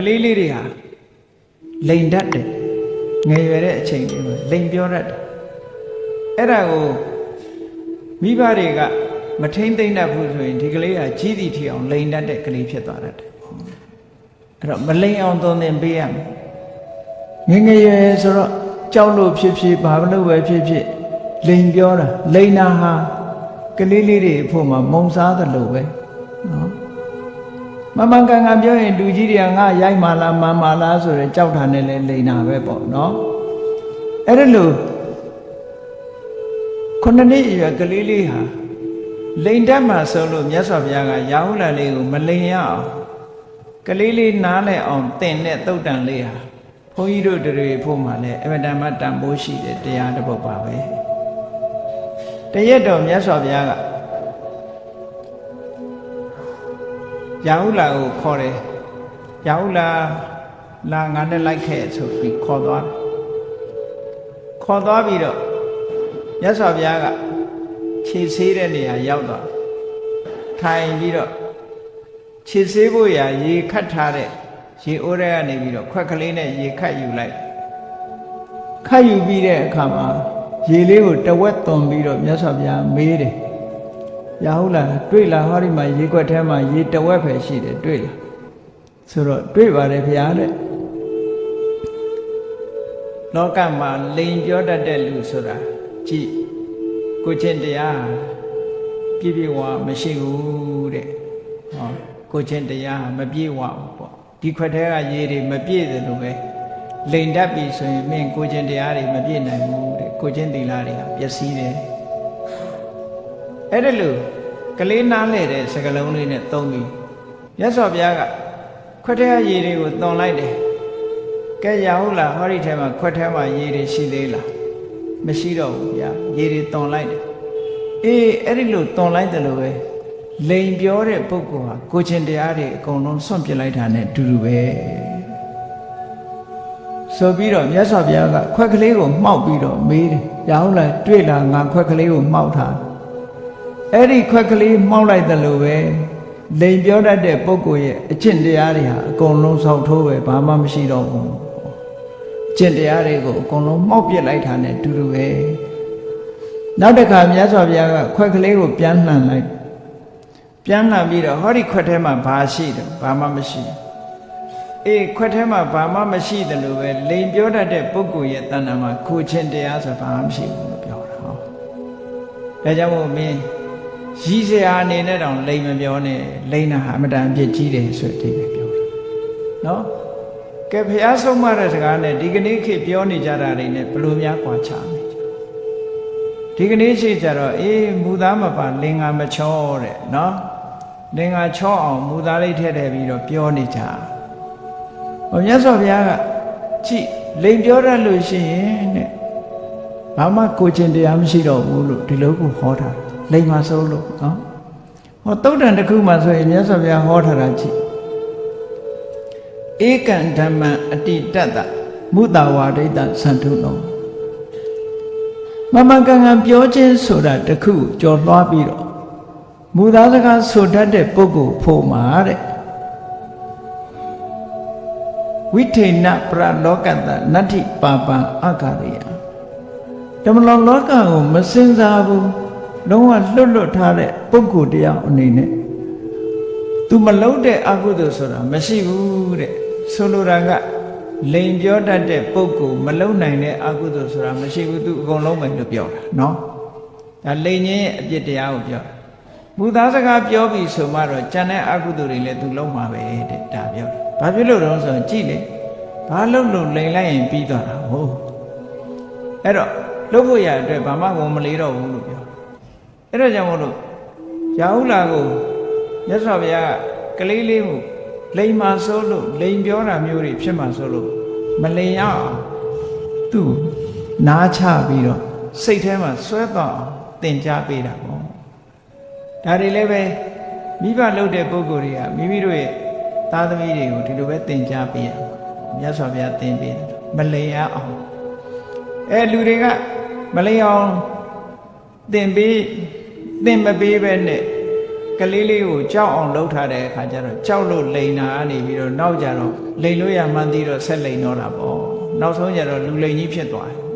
ကလေးလေးတွေဟာလိန်တတ်တယ်ငယ်ရွယ်တဲ့အချိန်လေးမှာလိန်ပြောတတ်တယ်အဲ့ဒါကိုမိဘတွေကမထိမ့်သိမ့်တတ်ဘူးဆိုရင်ဒီကလေးကကြီးသည်ထီအောင်လိန်တတ်တဲ့ကလေးဖြစ်သွားတတ်တယ်အဲ့တော့မလိန်အောင်သွန်သင်ပေးရမယ်ငယ်ငယ်ရွယ်ရွယ်ဆိုတော့ကြောက်လို့ဖြစ်ဖြစ်ဘာလို့ပဲဖြစ်ဖြစ်လိန်ပြောတာလိန်နာဟာကလေးလေးတွေအဖို့မှာမုံစားသလိုပဲနော် မမန်ကန်ကန်ပြောရင်လူကြီးတွေကငါရိုက်မာလားမန်မာလားဆိုတော့ကြောက်တာနဲ့လဲလိန်နာပဲပေါ့နော်အဲ့ဒါလို့ခုနှစ်နှစ်အရွယ်ကလေးလေးဟာလိန်တတ်မှဆိုလို့မြတ်စွာဘုရားကရာဟုလာလေးကိုမလိန်ရအောင်ကလေးလေးနားလဲအောင်သင်တဲ့တုတ်တန်လေးဟာဘုန်းကြီးတို့တွေဖို့မှလည်းအမတန်မှတန်ဖိုးရှိတဲ့တရားတစ်ပုဒ်ပါပဲတရက်တော်မြတ်စွာဘုရားက ရာဟုလာကိုခေါ်တယ်ရာဟုလာလာငါနဲ့လိုက်ခဲ့ဆိုပြီးခေါ်သွားတယ်ခေါ်သွားပြီးတော့မြတ်စွာဘုရားကခြေဆေးတဲ့နေရာရောက်သွားထိုင်ပြီးတော့ခြေဆေးဖို့ရာရေခတ်ထားတဲ့ရေအိုးထဲကနေပြီးတော့ခွက်ကလေးနဲ့ရေခတ်ယူလိုက်ခတ်ယူပြီးတဲ့အခါမှာရေလေးကိုတဝက်သွန်ပြီးတော့မြတ်စွာဘုရားမေးတယ် ရာဟုလာတွေ့လားဟောဒီမှာရေခွက်ထဲမှာရေတဝက်ပဲရှိတယ်တွေ့လားဆိုတော့တွေ့ပါတယ်ဘုရားတဲ့လောကမှာလိန်ပြောတတ်တဲ့လူဆိုတာကြည့်ကိုချင်းတရားပြည့်ပြည့်ဝမရှိဘူးတဲ့ဟောကိုချင်းတရားမပြည့်ဝဘူးပေါ့ဒီခွက်ထဲကရေတွေမပြည့်တယ်လို့ပဲလိန်တတ်ပြီဆိုရင်မင်းကိုချင်းတရားတွေမပြည့်နိုင်ဘူးတဲ့ကိုချင်းသီလတွေကပျက်စီးတယ် အဲ့ဒါလို့ကလေးနားလဲတဲ့စကလုံးလေးနဲ့သုံးပြီးမြတ်စွာဘုရားကခွက်ထဲကရေတွေကိုသွန်လိုက်တယ်ကဲရဟုတ်လားဟောဒီထဲမှာခွက်ထဲမှာရေတွေရှိသေးလားမရှိတော့ဘူးဗျာရေတွေသွန်လိုက်တယ်အေးအဲ့ဒီလိုသွန်လိုက်တယ်လို့ပဲလိန်ပြောတဲ့ပုဂ္ဂိုလ်ဟာကိုချင်းတရားတွေအကုန်လုံးစွန့်ပစ်လိုက်တာနဲ့အတူတူပဲဆိုပြီးတော့မြတ်စွာဘုရားကခွက်ကလေးကိုမှောက်ပြီးတော့မေးတယ်ရဟုတ်လားတွေ့လားငါခွက်ကလေးကိုမှောက်ထား အဲ့ဒီခွက်ကလေးမှောက်လိုက်တယ်လို့ပဲလိန်ပြောတတ်တဲ့ပုဂ္ဂိုလ်ရဲ့အကျင့်တရားတွေဟာအကုန်လုံးဆောက်ထိုးပဲဘာမှမရှိတော့ဘူးကျင့်တရားတွေကိုအကုန်လုံးမှောက်ပစ်လိုက်တာနဲ့အတူတူပဲနောက်တစ်ခါမြတ်စွာဘုရားကခွက်ကလေးကိုပြန်လှန်လိုက်ပြန်လှန်ပြီးတော့ဟောဒီခွက်ထဲမှာဘာရှိတယ်ဘာမှမရှိဘူးအေးခွက်ထဲမှာဘာမှမရှိတယ်လို့ပဲလိန်ပြောတတ်တဲ့ပုဂ္ဂိုလ်ရဲ့တဏ္ဍာမှာခိုခြင်းတရားဆိုဘာမှမရှိဘူးလို့ပြောတာဟောဒါကြောင့်မို့မင်း ရည်စရာအနေနဲ့တောင်လိန်မပြောနဲ့လိန်နာဟာအမတန်အပြစ်ကြီးတယ်ဆိုတဲ့အဓိပ္ပာယ်ပြောတာနော်ကဲဖះဆုံးမတဲ့စကားနဲ့ဒီကနေ့ခေတ်ပြောနေကြတာတွေနဲ့ဘယ်လိုများကွာခြားလဲဒီကနေ့ရှိကြတော့အေးမူသားမပါလင်္ကာမချောတဲ့နော်လင်္ကာချောအောင်မူသားလေးထည့်ထည့်ပြီးတော့ပြောနေကြဟောမြတ်စွာဘုရားကကြည့်လိန်ပြောရလို့ရှိရင်တဲ့ဘာမှကိုကျင်တရားမရှိတော့ဘူးလို့ဒီလိုကိုဟောတာ လိန်မှာဆုံးလို့နော်ဟောတုတ်တန်တစ်ခုမှဆိုရင်မြတ်စွာဘုရားဟောထားတာကြည့်ဧကံဓမ္မံအတိတတ္တမုတဝါဒိတ္တသံထုနောမမကန်ကန်ပြောခြင်းဆိုတာတခုကြော်လွှားပြီးတော့မူသားစကားဆိုတတ်တဲ့ပုဂ္ဂိုလ်ဖို့မှာတဲ့ဝိထိဏပရလောကတနတ္ထိပါပံအကာရိယဓမ္မလောလောကကိုမစင်စားဘူး လုံးဝလွတ်လွတ်ထားတဲ့ပုဂ္ဂိုလ်တရားအနေနဲ့သူမလုံးတဲ့အကုသိုလ်ဆိုတာမရှိဘူးတဲ့ဆိုလိုတာကလိန်ပြောတတ်တဲ့ပုဂ္ဂိုလ်မလုံးနိုင်တဲ့အကုသိုလ်ဆိုတာမရှိဘူးသူအကုန်လုံးပဲလို့ပြောတာနော်ဒါလိန်ချင်းရဲ့အပြစ်တရားကိုပြောဘုရားစကားပြောပြီဆိုမှတော့ကြံတဲ့အကုသိုလ်တွေလည်းသူလုံးမှာပဲတဲ့ဒါပြောဘာဖြစ်လို့တော့ဆိုရင်ကြည့်လေဘာလုံးလုံးလိန်လိုက်ရင်ပြီးသွားတာဟုတ်အဲ့တော့လုပ်ဖို့ရအတွက်ဘာမှဝန်မလေးတော့ဘူးလို့ပြော အဲ့တော့ကြောင့်မို့လို့ရာဟုလာကိုမြတ်စွာဘုရားကလေးလေးကိုလိန်မာဆိုးလို့လိန်ပြောတာမျိုးတွေဖြစ်မှာဆိုလို့မလိန်ရအောင်သူ့နားချပြီးတော့စိတ်ထဲမှာဆွဲတော့သင်ကြားပေးတာပေါ့ဒါတွေလည်းပဲမိဘလုပ်တဲ့ပုံကိုယ်တွေကမိမိတို့ရဲ့သားသမီးတွေကိုဒီလိုပဲသင်ကြားပေးရမြတ်စွာဘုရားသင်ပေးတယ်မလိန်ရအောင်အဲလူတွေကမလိန်အောင်သင်ပေး သင်မပေးပဲနဲ့ကလေးလေးကိုကြောက်အောင်လှုပ်ထားတဲ့အခါကျတော့ကြောက်လို့လိန်တာကနေပြီးတော့နောက်ကြတော့လိန်လို့ရမှန်းသိတော့ဆက်လိန်တော့တာပေါ့နောက်ဆုံးကျတော့လူလိန်ကြီးဖြစ်သွားတယ်နော်